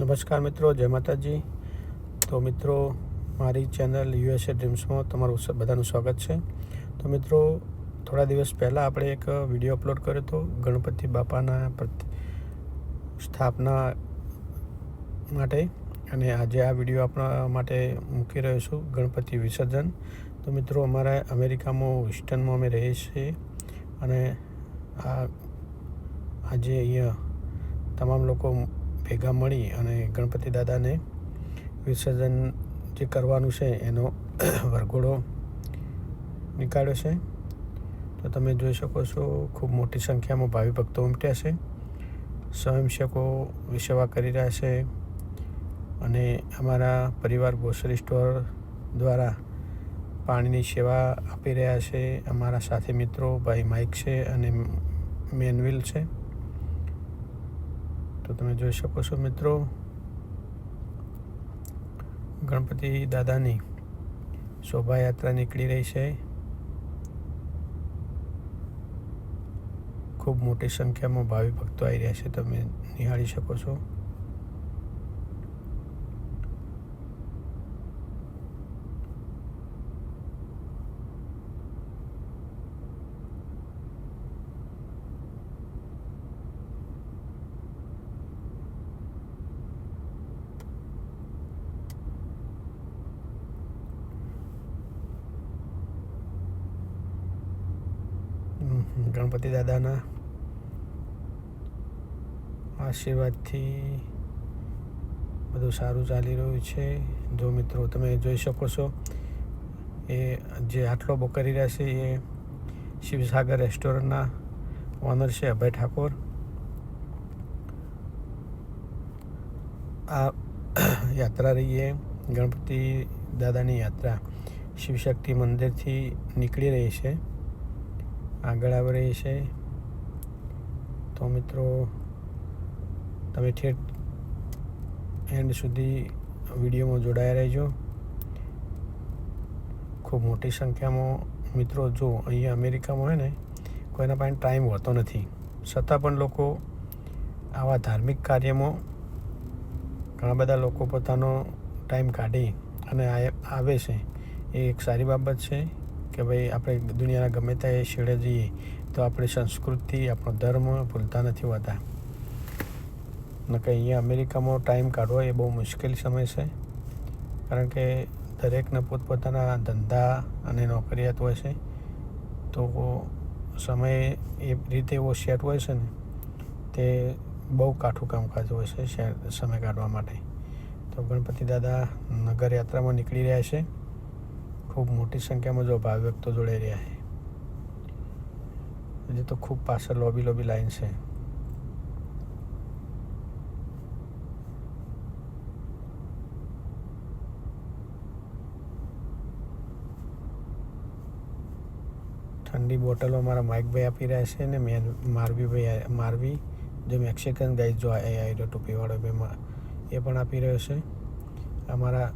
નમસ્કાર મિત્રો, જય માતાજી. તો મિત્રો, મારી ચેનલ યુએસએ ડ્રીમ્સમાં તમારું બધાનું સ્વાગત છે. તો મિત્રો, થોડા દિવસ પહેલાં આપણે એક વીડિયો અપલોડ કર્યો હતો, ગણપતિ બાપાના સ્થાપના માટે. અને આજે આ વીડિયો આપણા માટે મૂકી રહ્યો છું, ગણપતિ વિસર્જન. તો મિત્રો, અમારા અમેરિકામાં હ્યુસ્ટનમાં અમે રહીએ છીએ. અને આ, આજે અહીંયા તમામ લોકો ભેગા મળી અને ગણપતિ દાદાને વિસર્જન જે કરવાનું છે એનો વરઘોડો નીકાળ્યો છે. તો તમે જોઈ શકો છો, ખૂબ મોટી સંખ્યામાં ભાવિ ભક્તો ઉમટ્યા છે. સ્વયંસેવકો સેવા કરી રહ્યા છે અને અમારા પરિવાર ગ્રોસરી સ્ટોર દ્વારા પાણીની સેવા આપી રહ્યા છે. અમારા સાથી મિત્રો ભાઈ માઇક છે અને મેનવિલ છે. તો તમે જોઈ શકો છો મિત્રો, ગણપતિ દાદાની શોભાયાત્રા નીકળી રહી છે. ખૂબ મોટી સંખ્યામાં ભાવિ ભક્તો આવી રહ્યા છે, તમે નિહાળી શકો છો. ગણપતિ દાદાના આશીર્વાદથી બધું સારું ચાલી રહ્યું છે. જો મિત્રો તમે જોઈ શકો છો, એ જે આટલો બુક કરી રહ્યા છે, એ શિવસાગર રેસ્ટોરન્ટના ઓનર છે અભય ઠાકોર. આ યાત્રા રહી એ ગણપતિ દાદાની યાત્રા. શિવશક્તિ મંદિરથી નીકળી રહી છે. આગળ આવી રહી છે. તો મિત્રો, તમે ઠેઠ એન્ડ સુધી વિડીયોમાં જોડાયા રહેજો. ખૂબ મોટી સંખ્યામાં મિત્રો, જો અહીંયા અમેરિકામાં હોય ને, કોઈના પાસે ટાઈમ હોતો નથી. છતાં પણ લોકો આવા ધાર્મિક કાર્યમાં ઘણા બધા લોકો પોતાનો ટાઈમ કાઢી અને આવે છે. એ એક સારી બાબત છે. કે ભાઈ આપણે દુનિયાના ગમે એ છેડે જઈએ, તો આપણી સંસ્કૃતિ, આપણો ધર્મ ભૂલતા નથી હોતા. નકે અહીંયા અમેરિકામાં ટાઈમ કાઢવો એ બહુ મુશ્કેલ સમય છે. કારણ કે દરેકને પોતપોતાના ધંધા અને નોકરિયાત હોય છે. તો સમય એ રીતે એવો સેટ હોય છે ને, તે બહુ કાઠું કામકાજ હોય છે સમય કાઢવા માટે. તો ગણપતિ દાદા નગરયાત્રામાં નીકળી રહ્યા છે. ખૂબ મોટી સંખ્યામાં જો ભાવ વ્યક્તો જોડાઈ રહ્યા છે હજી તો ખૂબ પાછળ લોબી લોબી લાઈન છે ઠંડી બોટલો અમારા માઇકભાઈ આપી રહ્યા છે ને મેન મારવીભાઈ મારવી જે મેક્સિકન ગાઈઝ જો એ આવ્યો ટોપીવાળો બે એ પણ આપી રહ્યો છે અમારા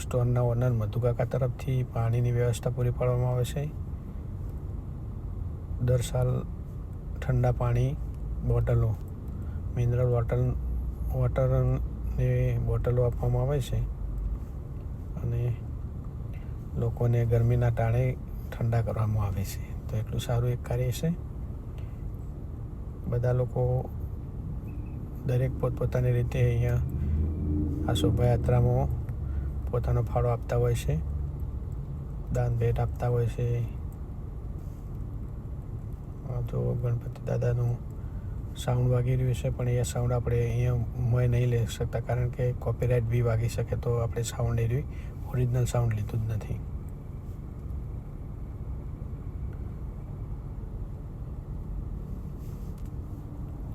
સ્ટોરના ઓનર મધુકાકા તરફથી પાણીની વ્યવસ્થા પૂરી પાડવામાં આવે છે. દર સાલ ઠંડા પાણી બોટલો, મિનરલ વોટર, વોટરની બોટલો આપવામાં આવે છે અને લોકોને ગરમીના ટાણે ઠંડા કરવામાં આવે છે. તો એટલું સારું એક કાર્ય છે. બધા લોકો દરેક પોતપોતાની રીતે અહીંયા આ શોભાયાત્રામાં પોતાનો ફાળો આપતા હોય છે. દાન ભેટ આપતા હોય છે. જો ગણપતિ દાદાનું સાઉન્ડ વાગી રહ્યું છે, પણ એ સાઉન્ડ આપણે અહીંયા મોય નહીં લઈ શકતા, કારણ કે કોપીરાઇટ બી વાગી શકે તો આપણે સાઉન્ડ એ રહ્યું. ઓરિજિનલ સાઉન્ડ લીધું જ નથી.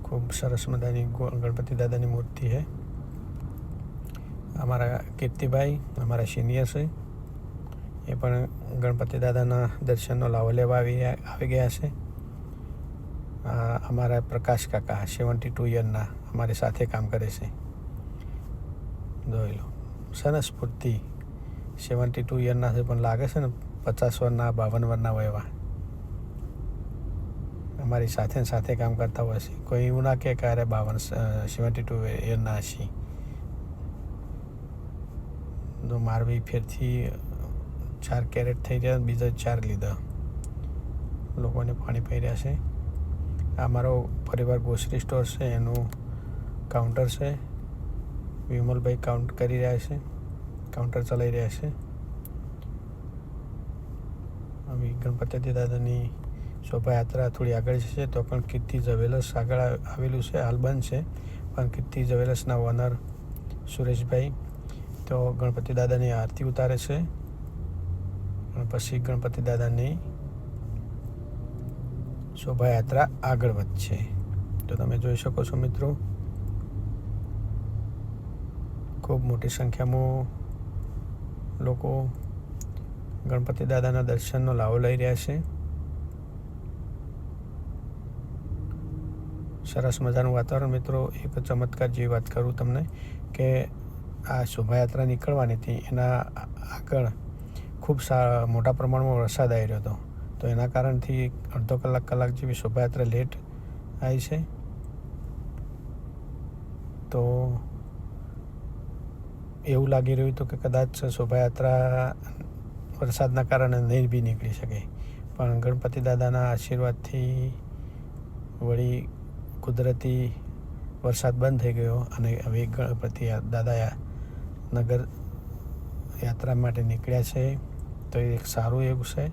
ખૂબ સરસ મજાની ગણપતિ દાદાની મૂર્તિ છે. અમારા કીર્તિભાઈ, અમારા સિનિયર છે. એ પણ ગણપતિ દાદાના દર્શનનો લાવો લેવા આવી આવી ગયા છે. અમારા પ્રકાશ કાકા સેવન્ટી ટુ યરના અમારી સાથે કામ કરે છે. જોઈ લો, સરસ સ્ફૂર્તિ સેવન્ટી ટુ યરના છે પણ લાગે છે ને પચાસ વર્ષના બાવન વર્ષના હોય એવા. અમારી સાથે સાથે કામ કરતા હોય છે. કોઈ એવું ના કે અરે બાવન સેવન્ટી ટુ યરના છીએ. તો મારવી ફેરથી ચાર કેરેટ થઈ રહ્યા, બીજા ચાર લીધા. લોકોને પાણી પી રહ્યા છે. આ મારો પરિવાર ગ્રોસરી સ્ટોર છે, એનું કાઉન્ટર છે. વિમલભાઈ કાઉન્ટ કરી રહ્યા છે. કાઉન્ટર ચલાવી રહ્યા છે. હવે ગણપતિ દાદાની શોભાયાત્રા થોડી આગળ છે, તો પણ કીર્તિ જવેલર્સ આગળ આવેલું છે, હાલ બંધ છે. પણ કીર્તિ જવેલર્સના ઓનર સુરેશભાઈ તો ગણપતિ દાદાની આરતી ઉતારે છે. પછી ગણપતિ દાદાની શોભાયાત્રા આગળ વધશે. તો તમે જોઈ શકો છો મિત્રો, ખૂબ મોટી સંખ્યામાં લોકો ગણપતિ દાદાના દર્શનનો લાવો લઈ રહ્યા છે. સરસ મજાનું વાતાવરણ મિત્રો, એક ચમત્કાર જેવી વાત કરું તમને કે આ શોભાયાત્રા નીકળવાની હતી, એના આગળ ખૂબ સા, મોટા પ્રમાણમાં વરસાદ આવી રહ્યો હતો. તો એના કારણથી અડધો કલાક કલાક જેવી શોભાયાત્રા લેટ આવી છે. તો એવું લાગી રહ્યું હતું કે કદાચ શોભાયાત્રા વરસાદના કારણે નહીં બી નીકળી શકે. પણ ગણપતિ દાદાના આશીર્વાદથી વળી કુદરતી વરસાદ બંધ થઈ ગયો અને હવે ગણપતિ દાદા નગર યાત્રા માટે નીકળ્યા છે. તો એ એક સારું એવું છે.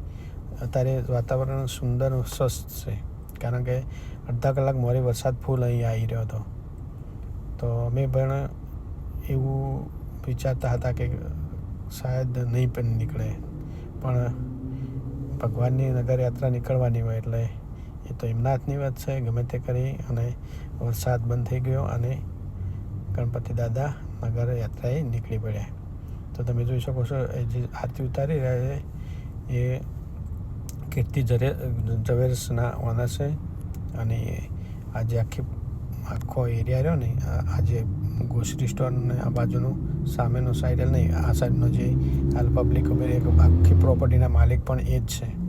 અત્યારે વાતાવરણ સુંદર સ્વસ્થ છે. કારણ કે અડધા કલાક મોરે વરસાદ ફૂલ અહીં આવી રહ્યો હતો. તો અમે પણ એવું વિચારતા હતા કે શાયદ નહીં પણ નીકળે. પણ ભગવાનની નગર યાત્રા નીકળવાની હોય એટલે એ તો એમના હાથની વાત છે. ગમે તે કરી અને વરસાદ બંધ થઈ ગયો અને ગણપતિ દાદા નગર યાત્રાએ નીકળી પડ્યા. તો તમે જોઈ શકો છો, એ જે આરતી ઉતારી રહ્યા છે, એ કીર્તિ જરે, ઝવેર્સના ઓનર છે અને આજે આખી, આખો એરિયા રહ્યો ને આજે ગ્રોસરી સ્ટોર ને આ બાજુનું સામેનો સાઈડ નહીં, આ સાઈડનો જે હાલ પબ્લિક આખી પ્રોપર્ટીના માલિક પણ એ જ છે.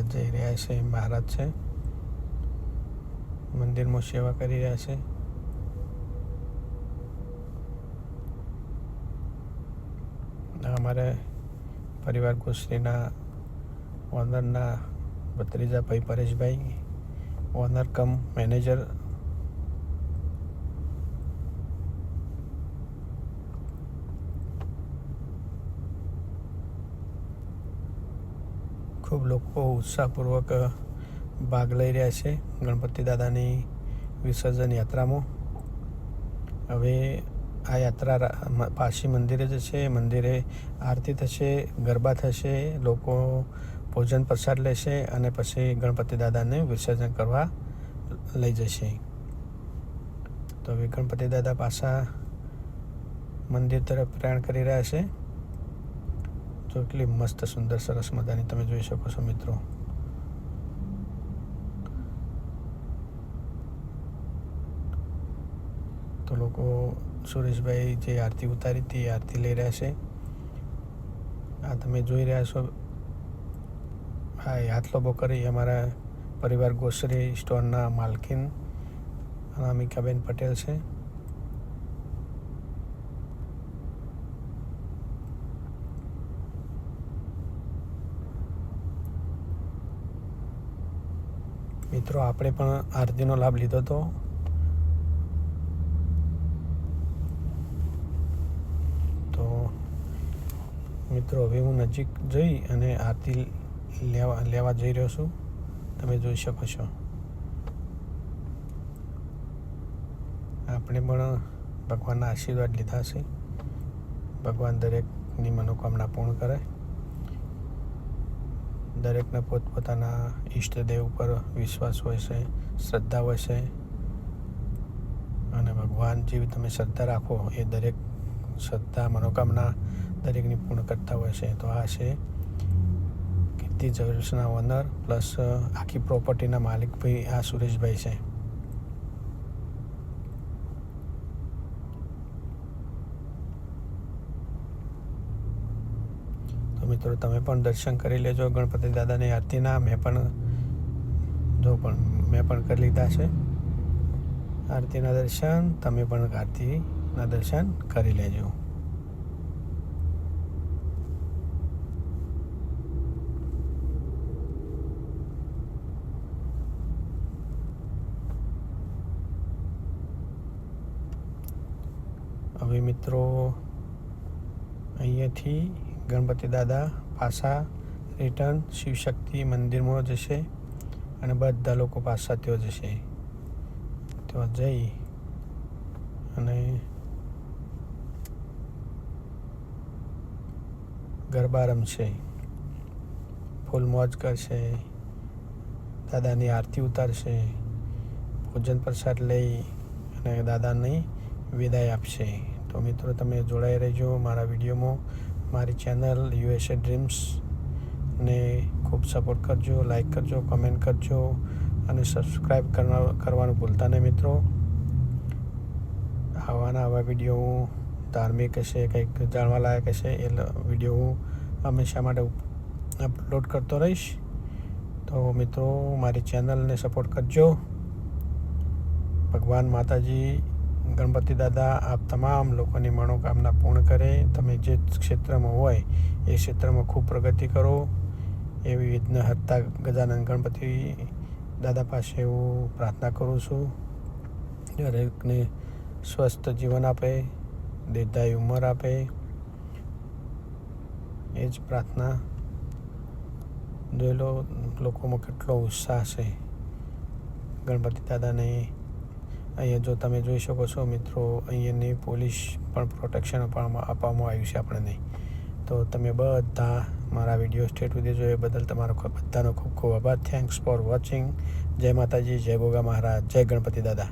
આ જઈ રહ્યા છે, મહારાજ છે. મંદિરમાં સેવા કરી રહ્યા છે. અમારે પરિવાર ગોશ્રીના ઓનરના ભત્રીજા ભાઈ પરેશભાઈ, ઓનર કમ મેનેજર ખૂબ લોકો ઉત્સાહપૂર્વક ભાગ લઈ રહ્યા છે ગણપતિ દાદાની વિસર્જન યાત્રામાં. હવે આ યાત્રા પાછી મંદિરે જશે મંદિરે આરતી થશે, ગરબા થશે, લોકો ભોજન પ્રસાદ લેશે અને પછી ગણપતિ દાદાને વિસર્જન કરવા લઈ જશે. તો હવે ગણપતિ દાદા પાછા મંદિર તરફ પ્રયાણ કરી રહ્યા છે. જો એટલી મસ્ત, સુંદર, સરસ મજાની તમે જોઈ શકો છો મિત્રો. તો લોકો સુરેશભાઈ જે આરતી ઉતારી હતી, એ આરતી લઈ રહ્યા છે. આ તમે જોઈ રહ્યા છો. હા, એ હાથલો બોકરી કરી અમારા પરિવાર ગ્રોસરી સ્ટોરના માલકીન અનામિકાબેન પટેલ છે. મિત્રો, આપણે પણ આરતીનો લાભ લીધો હતો તો મિત્રો, હવે હું નજીક જઈ અને આરતી લેવા લેવા જઈ રહ્યો છું. તમે જોઈ શકો છો. આપણે પણ ભગવાનના આશીર્વાદ લીધા છે. ભગવાન દરેકની મનોકામના પૂર્ણ કરે. દરેકને પોતપોતાના ઈષ્ટદેવ ઉપર વિશ્વાસ હોય છે, શ્રદ્ધા હોય છે અને ભગવાન જેવી તમે શ્રદ્ધા રાખો એ દરેક શ્રદ્ધા, મનોકામના દરેકની પૂર્ણ કરતા હોય છે. તો આ છે કીર્તિ જ્વેલર્સના ઓનર પ્લસ આખી પ્રોપર્ટીના માલિક ભાઈ આ સુરેશભાઈ છે. મિત્રો, તમે પણ દર્શન કરી લેજો. ગણપતિ દાદાની આરતીના મેં પણ જો પણ મેં પણ કરી લીધા છે. આરતીના દર્શન, તમે પણ આરતીના દર્શન કરી લેજો. હવે મિત્રો, અહીંયાથી ગણપતિ દાદા પાછા રિટર્ન શિવશક્તિ, મંદિરમાં જશે અને બધા લોકો પાછા ત્યાં જશે. ત્યાં જઈ અને ગરબા રમશે. ફૂલ મોજ કરશે. દાદાની આરતી ઉતારશે. ભોજન પ્રસાદ લઈ અને દાદાની વિદાય આપશે. તો મિત્રો, તમે જોડાઈ રહેજો મારા વિડીયોમાં. મારી ચેનલ યુએસએ ડ્રીમ્સ ને ખૂબ સપોર્ટ કરજો, લાઈક કરજો, કમેન્ટ કરજો અને સબસ્ક્રાઈબ કરવાનું ભૂલતા નહીં મિત્રો. આવાના આવા વીડિયો હું ધાર્મિક હશે, કંઈક જાણવા લાયક હશે, એ વીડિયો હું હંમેશા માટે અપલોડ કરતો રહીશ. તો મિત્રો, મારી ચેનલને સપોર્ટ કરજો. ભગવાન માતાજી ગણપતિ દાદા, આપ તમામ લોકોની મનોકામના પૂર્ણ કરે. તમે જે ક્ષેત્રમાં હોય, એ ક્ષેત્રમાં ખૂબ પ્રગતિ કરો. એવી વિઘ્ન હત્તા ગજાનંદ ગણપતિ દાદા પાસે હું પ્રાર્થના કરું છું. દરેકને સ્વસ્થ જીવન આપે, દીર્ઘાયુ ઉંમર આપે. એ જ પ્રાર્થના. જોઈ લો, લોકોમાં કેટલો ઉત્સાહ છે. ગણપતિ દાદાને અહીંયા જો તમે જોઈ શકો છો મિત્રો, અહીંયાની પોલીસ પણ પ્રોટેક્શન આપવામાં આવ્યું છે આપણને. તો તમે બધા મારા વીડિયો સ્ટેટ સુધી જોયે બદલ તમારો બધાનો ખૂબ ખૂબ આભાર. થેન્ક્સ ફોર વોચિંગ જય માતાજી, જય ગોગા મહારાજ, જય ગણપતિ દાદા.